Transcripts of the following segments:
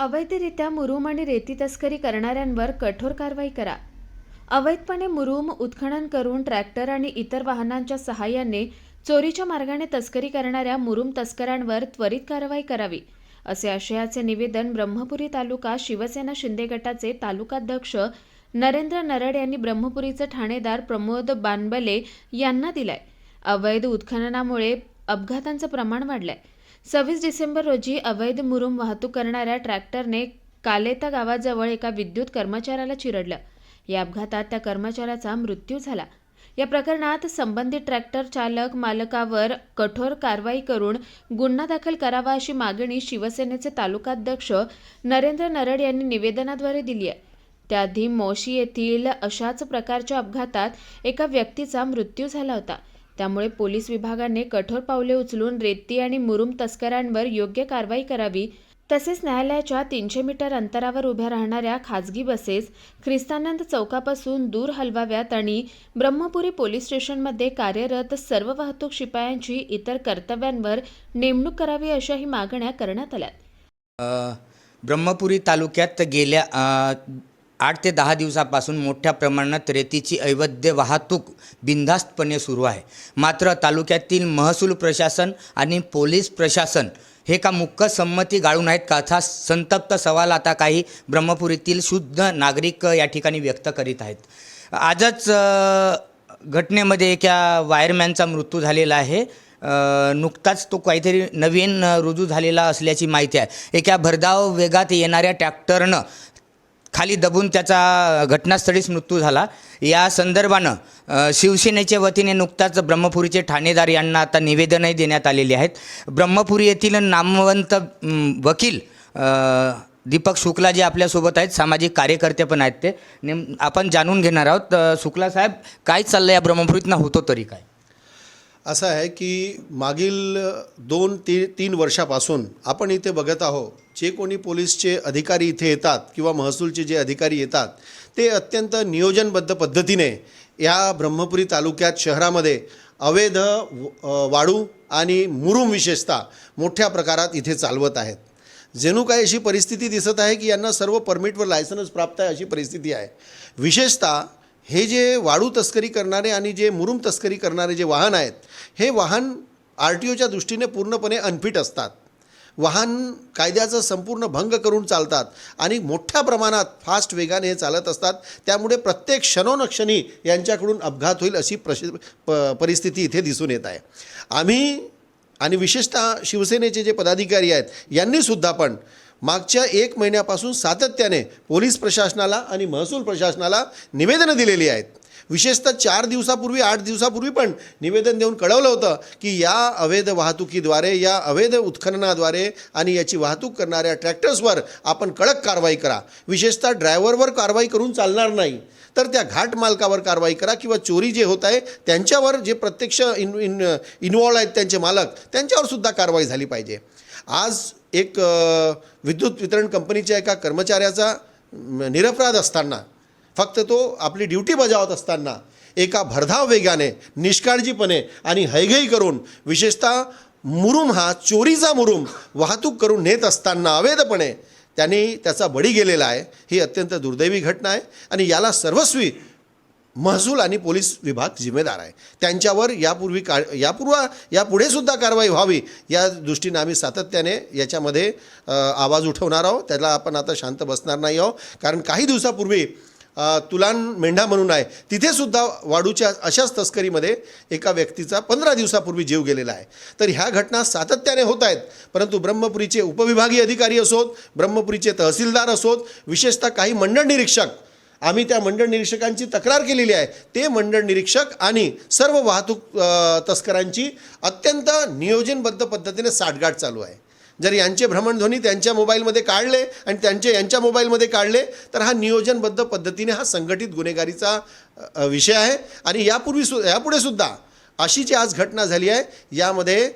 अवैधरित्या मुरूम आणि रेती तस्करी करणाऱ्यांवर कठोर कारवाई करा. अवैधपणे मुरूम उत्खनन करून ट्रॅक्टर आणि इतर वाहनांच्या सहाय्याने चोरीच्या मार्गाने तस्करी करणाऱ्या मुरूम तस्करांवर त्वरित कारवाई करावी असे आशयाचे निवेदन ब्रह्मपुरी तालुका शिवसेना शिंदे गटाचे तालुकाध्यक्ष नरेंद्र नरड यांनी ब्रह्मपुरीचे ठाणेदार प्रमोद बानबले यांना दिलाय. अवैध उत्खननामुळे अपघातांचं प्रमाण वाढलंय. सव्वीस डिसेंबर रोजी अवैध मुरुम वाहतूक करणाऱ्या ट्रॅक्टरने कालेता गावाजवळ एका विद्युत कर्मचाऱ्याला चिरडलं. या अपघातात त्या कर्मचाऱ्याचा मृत्यू झाला. या प्रकरणात संबंधित ट्रॅक्टर चालक मालकावर कठोर कारवाई करून गुन्हा दाखल करावा अशी मागणी शिवसेनेचे तालुकाध्यक्ष नरेंद्र नरड यांनी निवेदनाद्वारे दिली आहे. त्याआधी मोशी येथील अशाच प्रकारच्या अपघातात एका व्यक्तीचा मृत्यू झाला होता. त्यामुळे पोलीस विभागाने कठोर पावले उचलून रेती आणि मुरुम तस्करांवर योग्य कारवाई करावी. तसेच न्यायालयाच्या तीनशे मीटर अंतरावर उभ्या राहणाऱ्या खाजगी बसेस ख्रिस्तानंद चौकापासून दूर हलवाव्यात आणि ब्रह्मपुरी पोलीस स्टेशनमध्ये कार्यरत सर्व वाहतूक शिपायांची इतर कर्तव्यांवर नेमणूक करावी अशाही मागण्या करण्यात आल्या ब्रह्मपुरी तालुक्यात गेल्या आठ ते दहा दिवसापासून मोठ्या प्रमाणात रेतीची अवैध वाहतूक बिनधास्तपणे सुरू आहे. मात्र तालुक्यातील महसूल प्रशासन आणि पोलीस प्रशासन हे का मुख्य संमती गाळून आहेत का संतप्त सवाल आता काही ब्रह्मपुरीतील शुद्ध नागरिक या ठिकाणी व्यक्त करीत आहेत. आजच घटनेमध्ये एका वायरमॅनचा मृत्यू झालेला आहे. नुकताच तो काहीतरी नवीन रुजू झालेला असल्याची माहिती आहे. एका भरधाव वेगात येणाऱ्या ट्रॅक्टरनं खाली दबून त्याचा घटनास्थळीच मृत्यू झाला. या संदर्भानं शिवसेनेच्या वतीने नुकताच ब्रह्मपुरीचे ठाणेदार यांना आता निवेदनही देण्यात आलेली आहेत. ब्रह्मपुरी येथील नामवंत वकील दीपक शुक्ला जे आपल्यासोबत आहेत. सामाजिक कार्यकर्ते पण आहेत ते. नेम आपण जाणून घेणार आहोत. शुक्ला साहेब काय चाललं या ब्रह्मपुरीतनं? होतो तरी काय? असं आहे की मागील दोन ती तीन वर्षापासून आपण इथे बघत आहोत जे कोणी पोलीसचे अधिकारी इथे येतात किंवा महसूलचे जे अधिकारी येतात ते अत्यंत नियोजनबद्ध पद्धतीने या ब्रह्मपुरी तालुक्यात शहरामध्ये अवैध व- वाळू आणि मुरुम विशेषतः मोठ्या प्रकारात इथे चालवत आहेत. जणू काय अशी परिस्थिती दिसत आहे की यांना सर्व परमिटवर लायसन्स प्राप्त आहे अशी परिस्थिती आहे. विशेषतः हे जे वाळू तस्करी करणारे आणि जे मुरुम तस्करी करणारे जे वाहन आहेत हे वाहन आर टी ओच्या दृष्टीने पूर्णपणे अनफिट असतात. वाहन कायद्याचा संपूर्ण भंग करून चालतात आणि मोठ्या प्रमाणात फास्ट वेगाने हे चालत असतात. त्यामुळे प्रत्येक क्षणोनक्षणी यांच्याकडून अपघात होईल अशी प्रशि प परिस्थिती इथे दिसून येत आहे. आम्ही आणि विशेषतः शिवसेनेचे जे पदाधिकारी आहेत यांनीसुद्धा पण मागच्या एक महिन्यापासून सातत्याने पोलीस प्रशासनाला आणि महसूल प्रशासनाला निवेदनं दिलेली आहेत. विशेषतः चार दिवसापूर्वी आठ दिवसापूर्वी पण निवेदन देऊन कळवलं होतं की या अवैध वाहतुकीद्वारे या अवैध उत्खननाद्वारे आणि याची वाहतूक करणाऱ्या ट्रॅक्टर्सवर आपण कडक कारवाई करा. विशेषतः ड्रायव्हरवर कारवाई करून चालणार नाही. तर त्या घाट मालकावर कारवाई करा किंवा चोरी जे होत आहे त्यांच्यावर जे प्रत्यक्ष इन इन इन्वॉल्व आहेत त्यांचे मालक त्यांच्यावर सुद्धा कारवाई झाली पाहिजे. आज एक विद्युत वितरण कंपनीच्या एका कर्मचाऱ्याचा निरपराध असताना फक्त तो आपली ड्युटी बजावत असताना एका भरधाव वेगाने निष्काळजीपणे आणि हैघई करून विशेषतः मुरुम हा चोरीचा मुरुम वाहतूक करून नेत असताना अवैधपणे त्यांनी त्याचा बळी गेलेला आहे. ही अत्यंत दुर्दैवी घटना आहे आणि याला सर्वस्वी महसूल आणि पोलीस विभाग जिम्मेदार आहे. त्यांच्यावर यापूर्वी का यापूर्व यापुढे सुद्धा कारवाई व्हावी या दृष्टीने आम्ही सातत्याने याच्यामध्ये आवाज उठवणार आहोत. त्याला आपण आता शांत बसणार नाही आहोत. कारण काही दिवसापूर्वी तुलान मेंढा म्हणून आहे. तिथेसुद्धा वाढूच्या वाडूच्या अशाच तस्करीमध्ये एका व्यक्तीचा पंधरा दिवसापूर्वी जीव गेलेला आहे. तर ह्या घटना सातत्याने होत आहेत. परंतु ब्रह्मपुरीचे उपविभागीय अधिकारी असोत ब्रह्मपुरीचे तहसीलदार असोत विशेषतः काही मंडळ निरीक्षक आम्ही त्या मंडळ निरीक्षकांची तक्रार केलेली आहे. ते मंडळ निरीक्षक आणि सर्व वाहतूक तस्करांची अत्यंत नियोजनबद्ध पद्धतीने साठगाठ चालू आहे. जर यांचे भ्रमणध्वनी त्यांच्या मोबाईलमध्ये काढले आणि त्यांचे यांच्या मोबाईलमध्ये काढले तर हा नियोजनबद्ध पद्धतीने हा संघटित गुन्हेगारीचा विषय आहे. आणि यापूर्वी सु यापुढे सुद्धा अशी जी आज घटना झाली आहे यामध्ये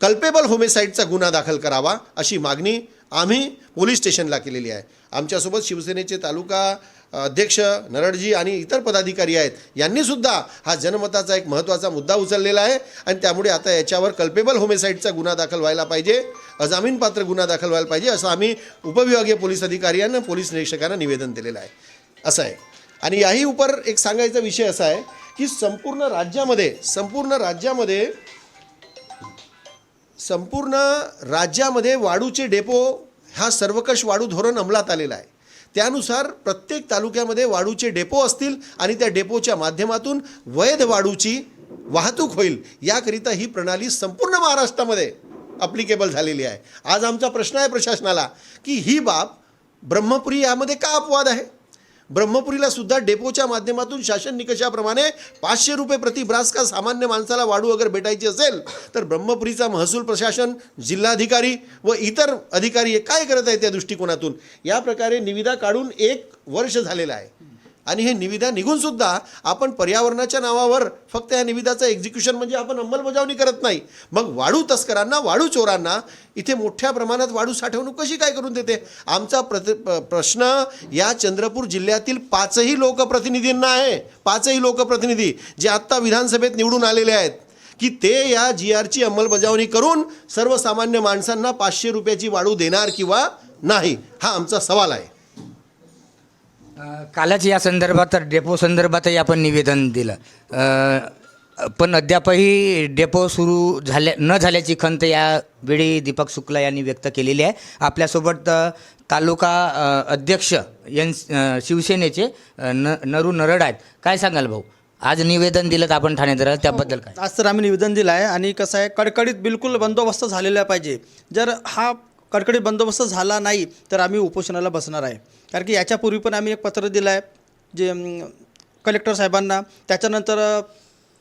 कल्पेबल होमेसाईडचा गुन्हा दाखल करावा अशी मागणी आम्ही पोलीस स्टेशनला केलेली आहे. आमच्यासोबत शिवसेनेचे तालुका अध्यक्ष नरडजी आणि इतर पदाधिकारी आहेत यांनीसुद्धा हा जनमताचा एक महत्त्वाचा मुद्दा उचललेला आहे आणि त्यामुळे आता याच्यावर कल्पेबल होमेसाईडचा गुन्हा दाखल व्हायला पाहिजे अजामीनपात्र गुन्हा दाखल व्हायला पाहिजे असं आम्ही उपविभागीय पोलीस अधिकाऱ्यांना पोलीस निरीक्षकांना निवेदन दिलेलं आहे. असं आहे. आणि याही उपर एक सांगायचा विषय असा आहे की संपूर्ण राज्यामध्ये संपूर्ण राज्यामध्ये संपूर्ण राज्यामध्ये वाढूचे डेपो हा सर्वकष वाढू धोरण अंमलात आलेला आहे. त्यानुसार प्रत्येक तालुक्यामध्ये वाढूचे डेपो असतील आणि त्या डेपोच्या माध्यमातून वैध वाढूची वाहतूक होईल याकरिता ही प्रणाली संपूर्ण महाराष्ट्रामध्ये अप्लिकेबल झालेली आहे. आज आमचा प्रश्न आहे प्रशासनाला की ही बाब ब्रह्मपुरी यामध्ये का अपवाद आहे? ब्रह्मपुरीला सुद्धा डेपोच्या माध्यमातून शासन निकषाप्रमाणे पाचशे रुपये प्रति का सामान्य माणसाला वाढू अगर भेटायची असेल तर ब्रह्मपुरीचा महसूल प्रशासन जिल्हाधिकारी व इतर अधिकारी काय करत आहेत त्या दृष्टिकोनातून? या प्रकारे निविदा काढून एक वर्ष झालेलं आहे. आणि हे निविदा निघून सुद्धा आपण पर्यावरणाच्या नावावर फक्त या निविदाचं एक्झिक्युशन म्हणजे आपण अंमलबजावणी करत नाही. मग वाढू तस्करांना वाढू चोरांना इथे मोठ्या प्रमाणात वाढू साठवणूक कशी काय करून देते? आमचा प्रति प- प्रश्न या चंद्रपूर जिल्ह्यातील पाचही लोकप्रतिनिधींना आहे. पाचही लोकप्रतिनिधी जे आत्ता विधानसभेत निवडून आलेले आहेत की ते या जी आरची अंमलबजावणी करून सर्वसामान्य माणसांना पाचशे रुपयाची वाढू देणार किंवा नाही? हा आमचा सवाल आहे. कालच या संदर्भात तर डेपो संदर्भातही आपण निवेदन दिलं. पण अद्यापही डेपो सुरू झाल्या न झाल्याची खंत यावेळी दीपक शुक्ला यांनी व्यक्त केलेली आहे. आपल्यासोबत तालुका अध्यक्ष एन शिवसेनेचे न नरू नरड आहेत. काय सांगाल भाऊ? आज निवेदन दिलं आपण ठाणेदाराला त्याबद्दल काय? आज तर आम्ही निवेदन दिलं आहे आणि कसं आहे कडकडीत बिलकुल बंदोबस्त झालेला पाहिजे. जर हा कडकडीत बंदोबस्त झाला नाही तर आम्ही उपोषणाला बसणार आहे. कारण की याच्यापूर्वी पण आम्ही एक पत्र दिलं आहे जे कलेक्टर साहेबांना त्याच्यानंतर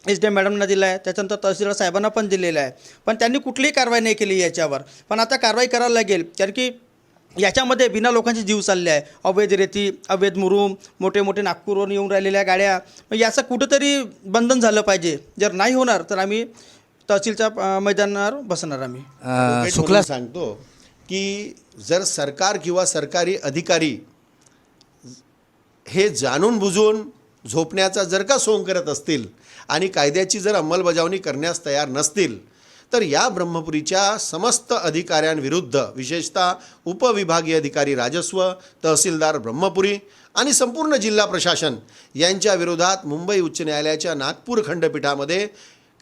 एच डी एम मॅडमना दिलं आहे त्याच्यानंतर तहसीलदार साहेबांना पण दिलेलं आहे. पण त्यांनी कुठलीही कारवाई नाही केली याच्यावर. पण आता कारवाई करायला लागेल कारण की याच्यामध्ये बिना लोकांचे जीव चालले आहे. अवैध रेती अवैध मुरुम मोठे मोठे नागपूरवरून येऊन राहिलेल्या गाड्या मग याचं कुठंतरी बंधन झालं पाहिजे. जर नाही होणार तर आम्ही तहसीलच्या मैदानावर बसणार आम्ही. शुक्ला सांगतो की जर सरकार किंवा सरकारी अधिकारी हे जाणून बुजून झोपण्याचा जर का सोंग करत असतील आणि कायद्याची जर अंमलबजावणी करण्यास तयार नसतील तर या ब्रह्मपुरीच्या समस्त अधिकाऱ्यांविरुद्ध विशेषतः उपविभागीय अधिकारी राजस्व तहसीलदार ब्रह्मपुरी आणि संपूर्ण जिल्हा प्रशासन यांच्या विरोधात मुंबई उच्च न्यायालयाच्या नागपूर खंडपीठामध्ये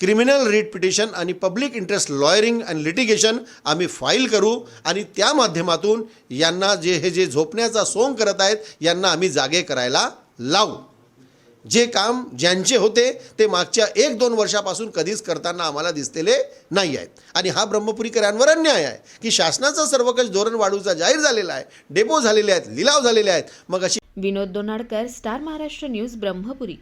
क्रिमिनल रीट पिटिशन आणि public interest lawyering and litigation आम्ही फाईल करू आणि त्या माध्यमातून यांना जे हे जे झोपण्याचा सोंग करत आहेत यांना आम्ही जागे करायला लावू. जे काम ज्यांचे होते ते मागच्या एक दोन वर्षापासून कधीच करताना आम्हाला दिसलेले नाही आहेत. आणि हा ब्रह्मपुरीकरांवर अन्याय आहे की शासनाचं सर्वकष धोरण वाढूचा जाहीर झालेला आहे डेपो झालेले आहेत लिलाव झालेले आहेत मग अशी विनोद दोनाडकर स्टार महाराष्ट्र न्यूज ब्रह्मपुरी.